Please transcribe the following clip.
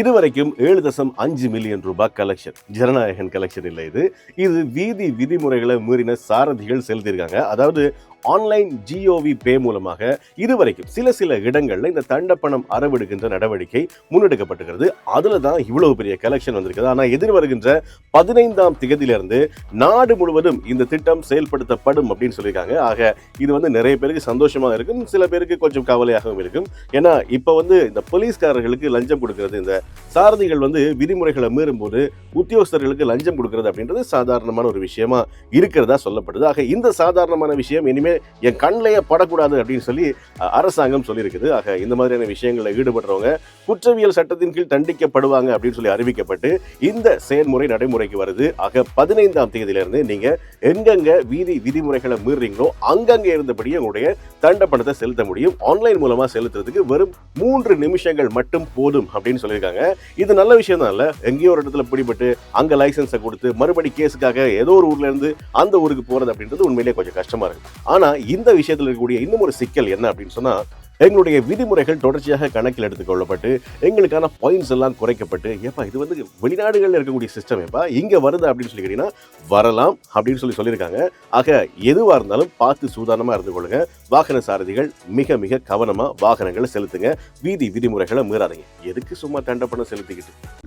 இதுவரைக்கும் ஏழு தசம் அஞ்சு மில்லியன் ரூபாய் கலெக்ஷன் ஜனநாயகன் கலெக்ஷன் இல்லை இது. இது வீதி விதிமுறைகளை மீறின சாரதிகள் செலுத்தியிருக்காங்க. அதாவது ஆன்லைன் ஜிஓவி பே மூலமாக இதுவரைக்கும் சில சில இடங்களில் இந்த தண்டப்பணம் அறவெடுக்கின்ற நடவடிக்கை முன்னெடுக்கப்பட்டுகிறது அதில் தான் இவ்வளவு பெரிய கலெக்ஷன் வந்திருக்குது. எதிர் எதிர்வருகின்ற பதினைந்தாம் திகதியிலிருந்து நாடு முழுவதும் இந்த திட்டம் செயல்படுத்தப்படும் அப்படின்னு சொல்லியிருக்காங்க. ஆக இது வந்து நிறைய பேருக்கு சந்தோஷமாக இருக்கும். சில பேருக்கு கொஞ்சம் கவலையாகவும் இருக்கும். ஏன்னா இப்போ வந்து இந்த போலீஸ்காரர்களுக்கு லஞ்சம் கொடுக்கறது இந்த சாரதிகள் வந்து விதிமுறைகளை மீறும்போது உத்தியோகஸ்தர்களுக்கு லஞ்சம் கொடுக்கறது அப்படின்றது சாதாரணமான ஒரு விஷயமா இருக்கிறதா சொல்லப்படுது. ஆக இந்த சாதாரணமான விஷயம் இனிமே என் கண்ணிலேயே படக்கூடாது அப்படின்னு சொல்லி அரசாங்கம் சொல்லியிருக்குது. ஆக இந்த மாதிரியான விஷயங்களில் ஈடுபடுறவங்க குற்றவியல் சட்டத்தின் கீழ் தண்டிக்கப்படுவாங்க அப்படின்னு சொல்லி அறிவிக்கப்பட்டு இந்த செயல்முறை நடைமுறைக்கு வருது. ஆக பதினைந்தாம் தேதியிலிருந்து நீங்கள் எங்கெங்க வீதி விதிமுறைகளை மீறீங்களோ அங்கங்கே இருந்தபடியே உங்களுடைய தண்ட பணத்தை செலுத்த முடியும். ஆன்லைன் மூலமாக செலுத்துறதுக்கு வெறும் மூன்று நிமிஷங்கள் மட்டும் போதும் அப்படின்னு சொல்லியிருக்காங்க. இது நல்ல விஷயம் தான் இல்லை. எங்கேயோ ஒரு இடத்துல பிடிபட்டு அங்கே லைசன்ஸை கொடுத்து மறுபடி கேஸுக்காக ஏதோ ஒரு ஊர்லேருந்து அந்த ஊருக்கு போகிறது அப்படின்றது உண்மையிலேயே கொஞ்சம் கஷ்டமாக இருக்குது ஆனால் ஆனால் இந்த விஷயத்தில் இருக்கக்கூடிய இன்னும் ஒரு சிக்கல் என்ன அப்படின்னு சொன்னா எங்களுடைய விதிமுறைகள் தொடர்ச்சியாக கணக்கில் எடுத்துக்கொள்ளப்பட்டு எங்களுக்கான பாயிண்ட்ஸ் எல்லாம் குறைக்கப்பட்டு ஏப்பா இது வந்து வெளிநாடுகளில் இருக்கக்கூடிய சிஸ்டம் ஏப்பா இங்க வருது அப்படின்னு சொல்லி கேட்டிங்கன்னா வரலாம் அப்படின்னு சொல்லி சொல்லியிருக்காங்க. ஆக எதுவாக இருந்தாலும் பார்த்து சூதானமாக இருந்து கொள்ளுங்க. வாகன சாரதிகள் மிக மிக கவனமாக வாகனங்களை செலுத்துங்க. வீதி விதிமுறைகளை மீறாதீங்க. எதுக்கு சும்மா தண்டப்பணம் செலுத்திக்கிட்டு?